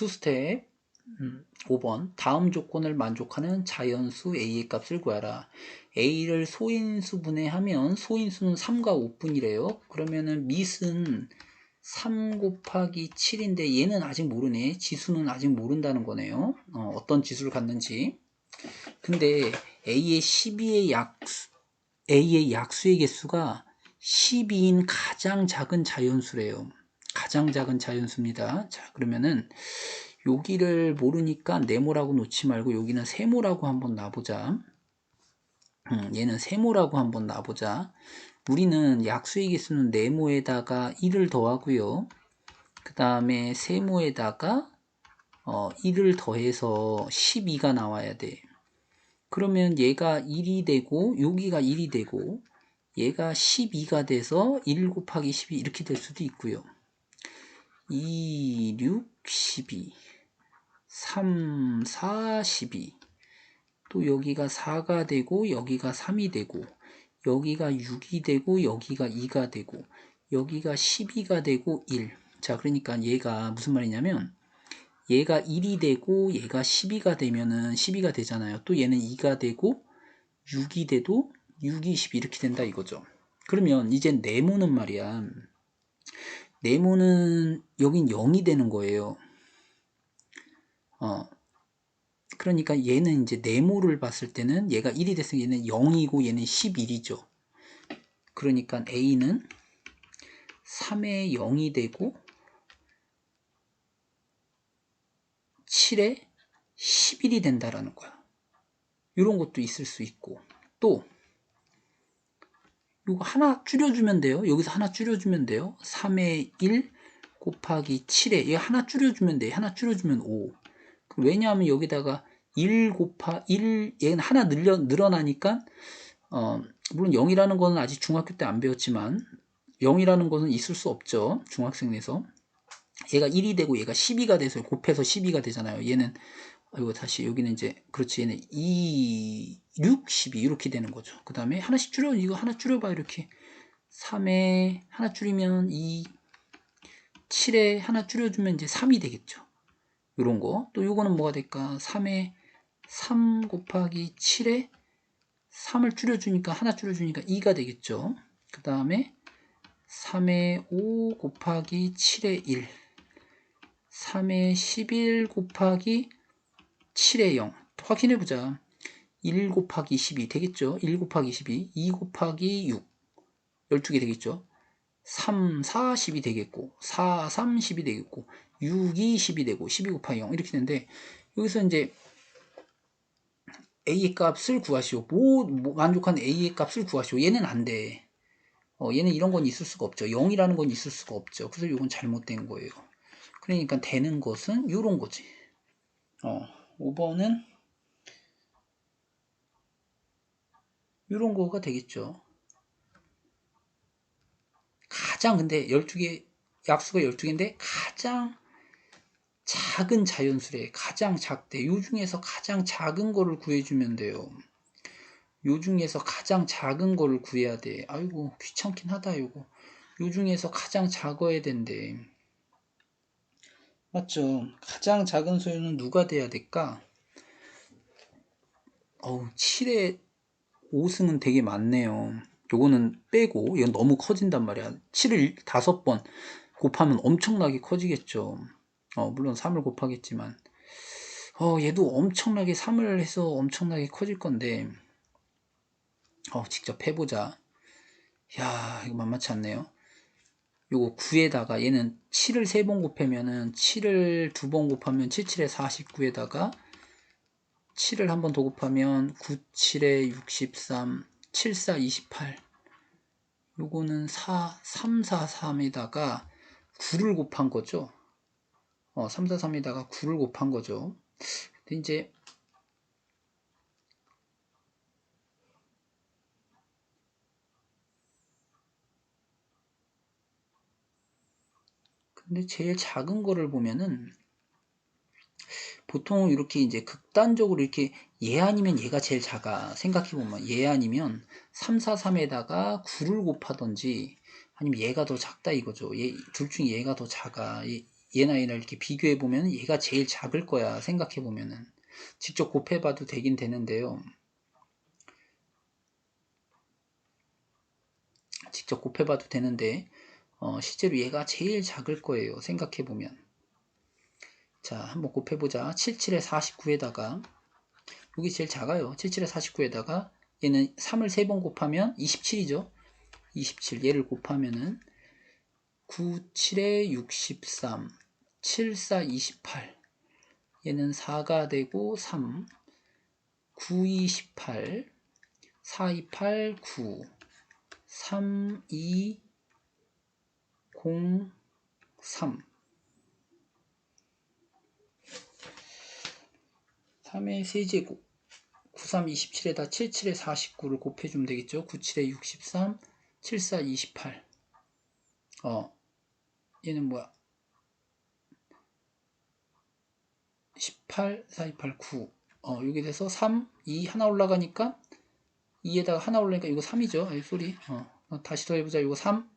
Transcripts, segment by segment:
투스텝. 음, 5번. 다음 조건을 만족하는 자연수 a의 값을 구하라. A를 소인수 분해하면 소인수는 3과 5분이래요. 그러면은 밑은 3 곱하기 7인데 얘는 아직 모르네. 지수는 아직 모른다는 거네요. 어, 떤 지수를 갖는지. 근데 a의 12의 약수 a의 약수의 개수가 12인 가장 작은 자연수래요 가장 작은 자연수입니다 자 그러면은 여기를 모르니까 네모라고 놓지 말고 여기는 세모라고 한번 놔보자. 음, 얘는 세모라고 한번 놔보자. 우리는 약수의 개수는 네모에다가 1을 더하고요. 그 다음에 세모에다가 어, 1을 더해서 12가 나와야 돼. 그러면 얘가 1이 되고 여기가 1이 되고 얘가 12가 돼서 1 곱하기 12 이렇게 될 수도 있고요. 2, 6, 12 3, 4, 12. 또 여기가 4가 되고 여기가 3이 되고 여기가 6이 되고 여기가 2가 되고 여기가 12가 되고 1. 자, 그러니까 얘가 무슨 말이냐면 얘가 1이 되고 얘가 12가 되면은 12가 되잖아요. 또 얘는 2가 되고 6이 돼도 6이 12 이렇게 된다 이거죠. 그러면 이제 네모는 말이야. 네모는 여긴 0이 되는 거예요. 어, 그러니까 얘는 이제 네모를 봤을 때는 얘가 1이 됐으니 얘는 0이고 얘는 11이죠. 그러니까 A는 3에 0이 되고 7에 11이 된다라는 거야. 이런 것도 있을 수 있고 또 이거 하나 줄여주면 돼요. 여기서 하나 줄여주면 돼요. 3에 1 곱하기 7에 얘 하나 줄여주면 돼. 하나 줄여주면 5. 왜냐하면 여기다가 1 곱하 1 얘는 하나 늘려 늘어나니까 어, 물론 0이라는 거는 아직 중학교 때 안 배웠지만 0이라는 것은 있을 수 없죠. 중학생에서 얘가 1이 되고 얘가 12가 돼서 곱해서 12가 되잖아요. 얘는 이거 다시 여기는 이제 그렇지 얘는 2 6 12 이렇게 되는 거죠. 그 다음에 하나씩 줄여 이거 하나 줄여봐 이렇게 3에 하나 줄이면 2 7에 하나 줄여주면 이제 3이 되겠죠. 이런 거. 또 요거는 뭐가 될까? 3에 3 곱하기 7에 3을 줄여주니까 하나 줄여주니까 2가 되겠죠. 그 다음에 3에 5 곱하기 7에 1 3에 11 곱하기 7에 0 확인해 보자. 1 곱하기 12 되겠죠. 1 곱하기 12 2 곱하기 6 12개 되겠죠. 3, 4, 10이 되겠고 4, 3, 10이 되겠고 6, 2, 10이 되고 12 곱하기 0 이렇게 되는데 여기서 이제 a의 값을 구하시오. 뭐, 뭐 만족한 a의 값을 구하시오. 얘는 안 돼. 어, 얘는 이런 건 있을 수가 없죠. 0이라는 건 있을 수가 없죠. 그래서 이건 잘못된 거예요. 그러니까 되는 것은 이런 거지. 어, 5번은 이런 거가 되겠죠. 가장 근데 12개 약수가 12개인데 가장 작은 자연수래. 가장 작대. 요 중에서 가장 작은 거를 구해주면 돼요. 요 중에서 가장 작은 거를 구해야 돼. 아이고 귀찮긴 하다 요거. 요 중에서 가장 작아야 된대 맞죠. 가장 작은 소유는 누가 돼야 될까? 어우 7에 5승은 되게 많네요. 요거는 빼고 이건 너무 커진단 말이야. 7을 5번 곱하면 엄청나게 커지겠죠. 어, 물론 3을 곱하겠지만. 어, 얘도 엄청나게 3을 해서 엄청나게 커질 건데. 어, 직접 해보자. 야 이거 만만치 않네요 요거 9에다가 얘는 7을 3번 곱하면은 7을 2번 곱하면 7, 7에 49에다가 7을 한 번 더 곱하면 9, 7에 63 7, 4, 28 요거는 4, 3, 4, 3에다가 9를 곱한 거죠 어, 3, 4, 3에다가 9를 곱한 거죠. 근데 이제 근데 제일 작은 거를 보면은 보통 이렇게 이제 극단적으로 이렇게 얘 아니면 얘가 제일 작아. 생각해보면 얘 아니면 3, 4, 3에다가 9를 곱하던지 아니면 얘가 더 작다 이거죠. 얘, 둘 중에 얘가 더 작아. 얘, 얘나 얘나 이렇게 비교해 보면 얘가 제일 작을 거야. 생각해 보면은. 직접 곱해 봐도 되긴 되는데요. 직접 곱해 봐도 되는데 어, 실제로 얘가 제일 작을 거예요 생각해 보면. 자 한번 곱해 보자. 77에 49에다가. 여기 제일 작아요. 77에 49에다가 얘는 3을 3번 곱하면 27이죠. 27 얘를 곱하면은 9, 7에 63, 7, 4, 28 얘는 4가 되고 3, 9, 2, 18 4, 2, 8, 9 3, 2, 0, 3 3의 세제곱 93, 27에다 77에 49를 곱해주면 되겠죠 97에 63 74, 28 어, 얘는 뭐야? 18, 4, 28, 9. 어, 여기 돼서 3, 2 하나 올라가니까 2에다가 하나 올라가니까 이거 3이죠. 아이, 소리. 어, 어, 다시 더 해보자. 이거 3,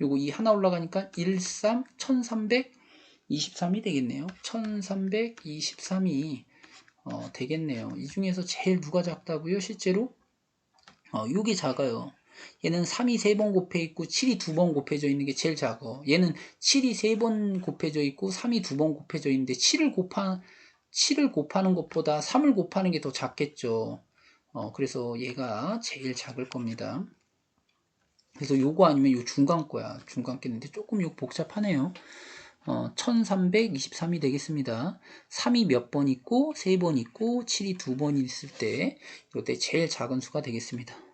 요거 2 하나 올라가니까 1, 3, 1323이 되겠네요. 1323이 어, 되겠네요. 이 중에서 제일 누가 작다고요? 실제로? 어, 요게 작아요. 얘는 3이 3번 곱해 있고 7이 2번 곱해져 있는 게 제일 작아. 얘는 7이 3번 곱해져 있고 3이 2번 곱해져 있는데 7을 곱하 7을 곱하는 것보다 3을 곱하는 게 더 작겠죠. 어, 그래서 얘가 제일 작을 겁니다. 그래서 요거 아니면 요 중간 거야. 중간 겠는데 조금 요 복잡하네요. 어, 1323이 되겠습니다. 3이 몇 번 있고 3번 있고 7이 2번 있을 때 이때 제일 작은 수가 되겠습니다.